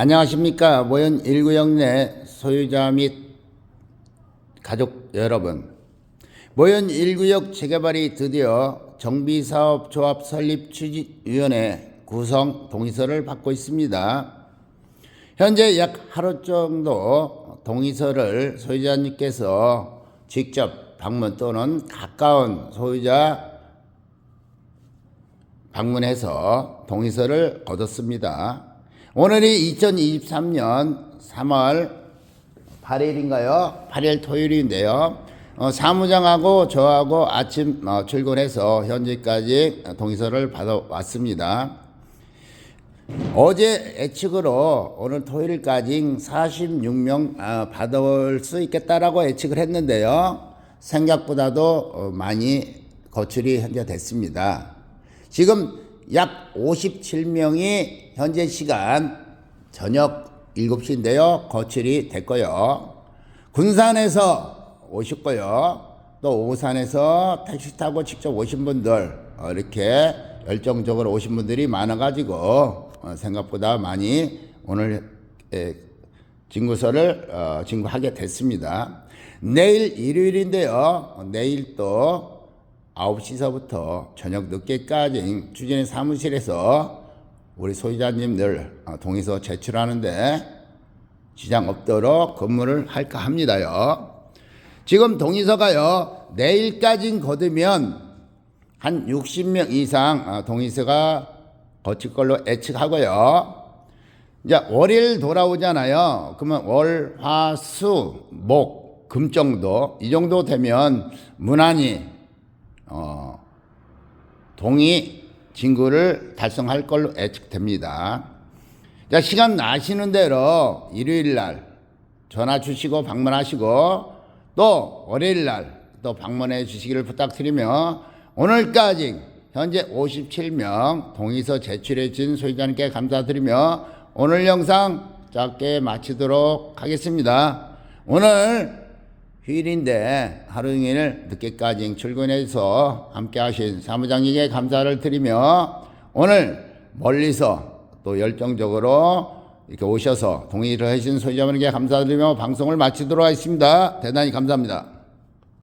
안녕하십니까. 모현 1구역 내 소유자 및 가족 여러분. 모현 1구역 재개발이 드디어 정비사업조합 설립 추진위원회 구성 동의서를 받고 있습니다. 현재 약 하루 정도 동의서를 소유자님께서 직접 방문 또는 가까운 소유자 방문해서 동의서를 얻었습니다. 오늘이 2023년 3월 8일인가요? 8일 토요일인데요. 어, 사무장하고 저하고 아침 어, 출근해서 현재까지 동의서를 받아왔습니다. 어제 예측으로 오늘 토요일까지 46명 아, 받아올 수 있겠다라고 예측을 했는데요. 생각보다도 어, 많이 거출이 현재 됐습니다. 지금 약 57명이 현재 시간 저녁 7시인데요. 거출이 됐고요. 군산에서 오셨고요. 또 오산에서 택시 타고 직접 오신 분들 어, 이렇게 열정적으로 오신 분들이 많아가지고 어, 생각보다 많이 오늘 에, 진구서를 어, 진구하게 됐습니다. 내일 일요일인데요. 내일 또 9시서부터 저녁 늦게까지 주진의 사무실에서 우리 소유자님들 어, 동의서 제출하는데 지장 없도록 근무를 할까 합니다요. 지금 동의서가요, 내일까지 거두면 한 60명 이상 어, 동의서가 거칠 걸로 예측하고요. 이제 월요일 돌아오잖아요. 그러면 월, 화, 수, 목, 금 정도 이 정도 되면 무난히 어, 동의 진구를 달성할 걸로 예측됩니다. 자, 시간 나시는 대로 일요일 날 전화 주시고 방문하시고 또 월요일 날 또 방문해 주시기를 부탁드리며 오늘까지 현재 57명 동의서 제출해 준 소유자님께 감사드리며 오늘 영상 짧게 마치도록 하겠습니다. 오늘 휴일인데 하루 종일 늦게까지 출근해서 함께 하신 사무장님께 감사를 드리며 오늘 멀리서 또 열정적으로 이렇게 오셔서 동의를 해주신 소유자분에게 감사드리며 방송을 마치도록 하겠습니다. 대단히 감사합니다.